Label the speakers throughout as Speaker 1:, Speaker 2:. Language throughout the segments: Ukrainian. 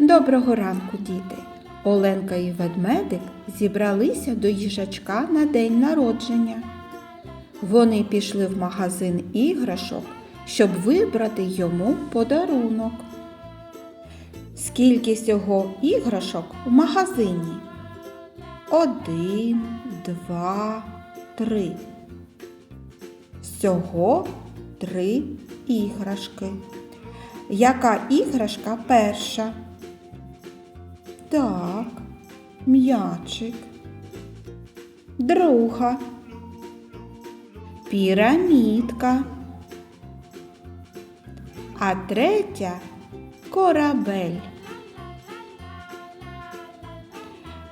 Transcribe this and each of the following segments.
Speaker 1: Доброго ранку, діти! Оленка і ведмедик зібралися до їжачка на день народження. Вони пішли в магазин іграшок, щоб вибрати йому подарунок. Скільки всього іграшок в магазині? Один, два, три. Всього три іграшки. Яка іграшка перша? Так, м'ячик. Друга. Пірамідка. А третя корабель.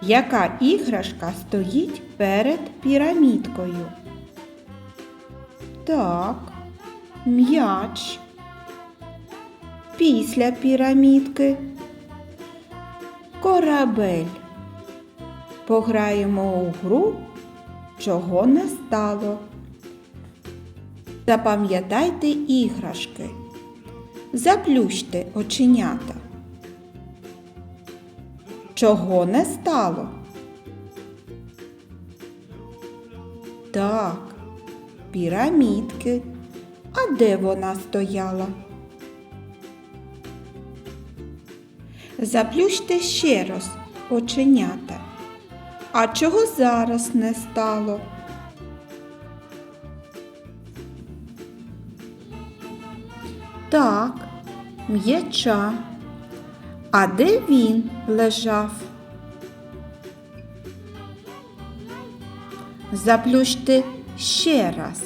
Speaker 1: Яка іграшка стоїть перед пірамідкою? Так, м'яч. Після пірамідки. Корабель. Пограємо у гру, чого не стало. Запам'ятайте іграшки. Заплющте оченята. Чого не стало? Так, пірамідки. А де вона стояла? Заплющте ще раз оченята. А чого зараз не стало? Так, м'яча. А де він лежав? Заплющте ще раз.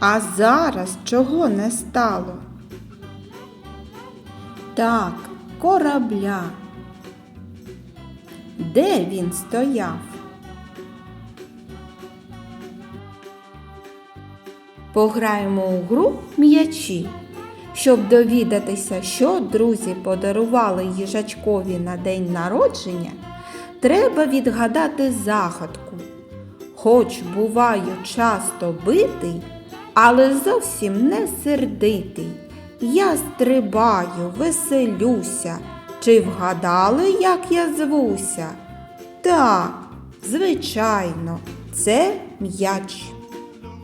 Speaker 1: А зараз чого не стало? Так, корабля. Де він стояв? Пограємо у гру м'ячі. Щоб довідатися, що друзі подарували їжачкові на день народження, треба відгадати загадку. Хоч буваю часто битий, але зовсім не сердитий. Я стрибаю, веселюся. Чи вгадали, як я звуся? Так, звичайно, це м'яч.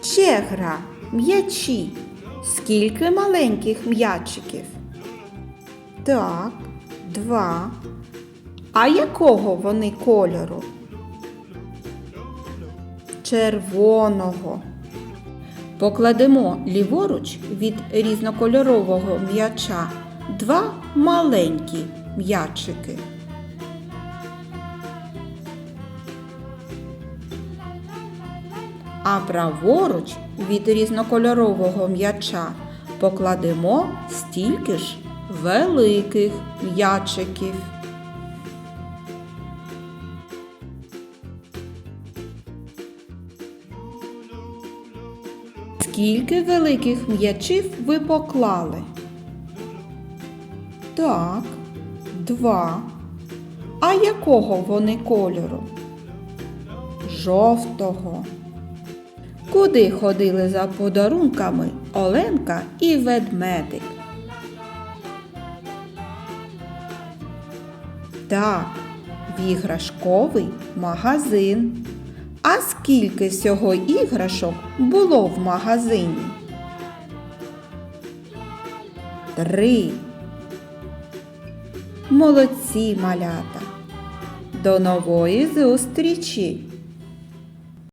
Speaker 1: Ще гра м'ячі. Скільки маленьких м'ячиків? Так, два. А якого вони кольору? Червоного. Покладемо ліворуч від різнокольорового м'яча два маленькі м'ячики. А праворуч від різнокольорового м'яча покладемо стільки ж великих м'ячиків. Скільки великих м'ячів ви поклали? Так, два. А якого вони кольору? Жовтого. Куди ходили за подарунками Оленка і ведмедик? Так, в іграшковий магазин. А скільки всього іграшок було в магазині? Три. Молодці малята. До нової зустрічі!